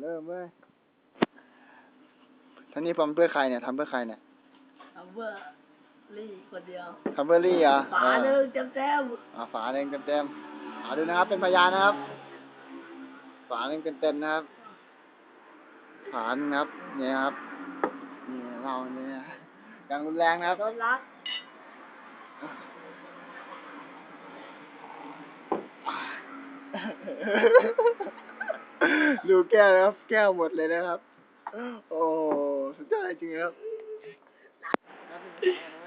เริ่มเว้ยท่านี้ทำเพื่อใครเนี่ยทำเพื่อใครเนี่ยทำเบอร์ลี่คนเดียวทำเพื่อลี่เหรอฝาหเอนึ่องเต็มเต็มอ่าฝาหนึ่งเต็มๆเอาดูนะครับ เป็นพยานนะครับ ฝาหนึ่งเต็มๆนะครับ ฝาหนึ่งนะครับ เนี่ยครับ นี่เราเนี่ยอย่างรุนแรงนะครับๆต้นรัก ดูแก้วนะครับ แก้วหมดเลยนะครับ โอ้สุดยอดจริงๆครับ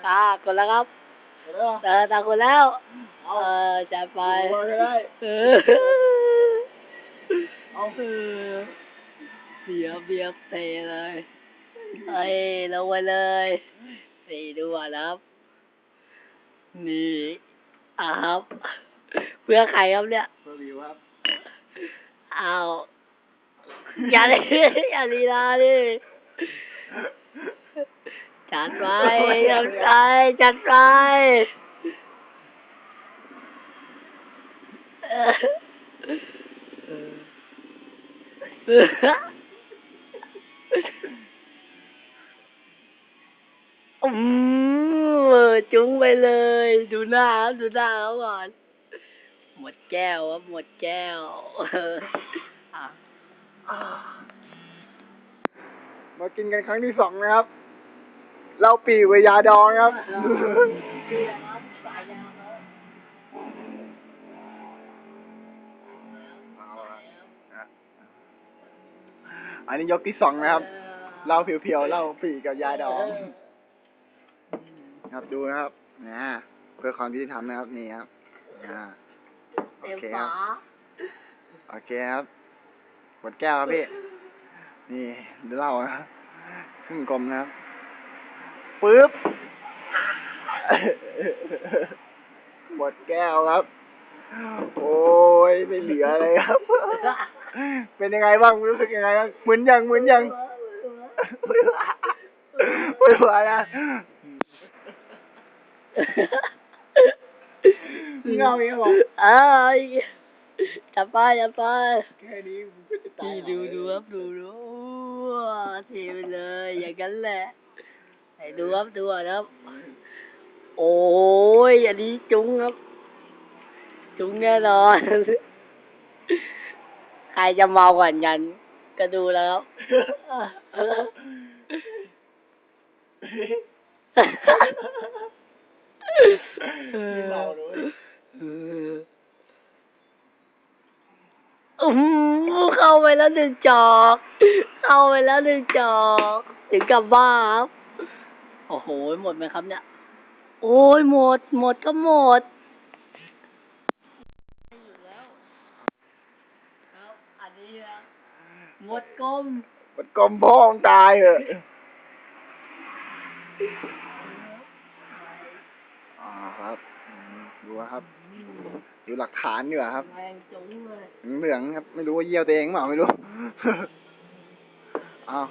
อ่ากดแล้วครับเออเออตาคนแล้วเอาเออจัดไปเอาไปได้เออเอาเออเบียบเบียบเตะเลยเอ้ยลงไปเลยนี่ดูอะนะครับ นี่อะครับ เพื่อใครครับเนี่ยเพื่อวิวครับ อ้าวอย่าเลยอย่าลีลาดิจัดไปจั แก้วครับหมดแก้วอะมากินกันครั้งที่สองนะครับเหล้าปีเวยาดองครับเอาละนะอันนี้ยกที่สองนะครับเหล้าเพียวๆเหล้าปีกับยาดอง ครับดูนะครับนะเพื่อความยุติธรรมนะครับนี่ครับอ่า โอเต็มเคคฝารับ โอเคครับหมดแก้วครับพี่ นี่ดูเหล้านะครับครึ่งกลมนะครับปึ๊บ หมดแก้วครับ โอ้ยไม่เหลือเลยครับ เป็นยังไงบ้างรู้สึกยังไงบ้างมึนยังมึนยังไม่ไหวนะ เงาเองบอกเอ้ยจับไปจับไปแค่นี้มึงก็จะตายนี่ดูดูครับดูดูเทไปเลยอย่างนั้นแหละไหนดูครับดูอะครับ โอ้ยอันนี้จุ้งครับ จุ้งแน่นอนใครจะเมาก่อนกันก็ดูแล้วครับไม่เมาเลย อืม เข้าไปแล้วหนึ่งจอก เข้าไปแล้วหนึ่งจอก ถึงกับบ้าครับ โอ้โห หมดไหมครับเนี่ย โอ้ยหมด หมดก็หมดครับอันนี้นะหมดกลมมันกลมพ่องตายเหอะอ่าครับอืม ดูนะครับ ดูหลักฐานดีกว่าครับแรงจุ้งเลยเหลืองๆครับ ไม่รู้ว่าเยี่ยวตัวเองเปล่าไม่รู้เอา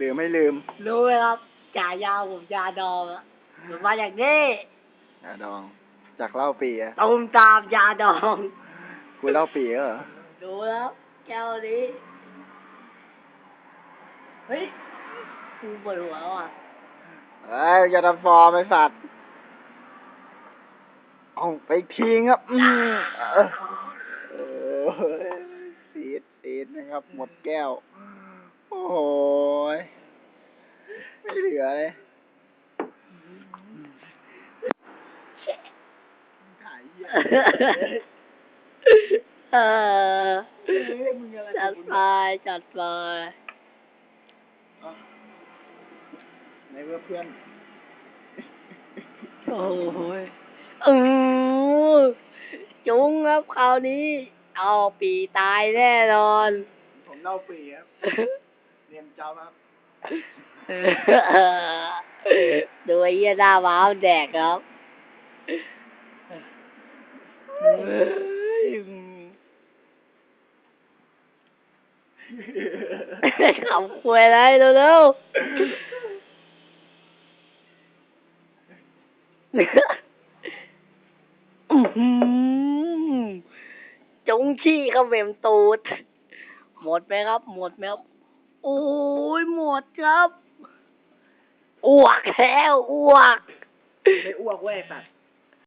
ดื่มไม่ลืม รู้ไหมครับจ่ายาวผมยาดองอะผมมาอย่างนี้ยาดอง จากเหล้าปีอะตูมตามยาดองคุยเหล้าปีเหรอดูแล้วแก้วนี้เฮ้ยกูปวดหัวว่ะเอ้ยอย่าทำฟอร์มไอ้สัตว์ เอาไปอีกทีครับอืมเออเออสีดสีดนะครับ หมดแก้ว โอ้โหยไม่เหลือเลยขายเหี้ยเออเฮ้ยมึงอะไรจัดของไปมึงจัดไปในเมื่อเพื่อนโอ้ย อือจุ้งครับคราวนี้ เอาปีตายแน่นอน ผมเล่าปีครับ เรียนจำครับ ดูไอ้เหี้ยหน้าม้าวแดกครับขำคุยอะไรเร็วๆอื้อหือจง ชี้เข้าเมมตูด หมดไหมครับ หมดไหมครับ โอ้ยหมดครับอ้วกแล้วอ้วก ไม่อ้วกเว้ยสัตว์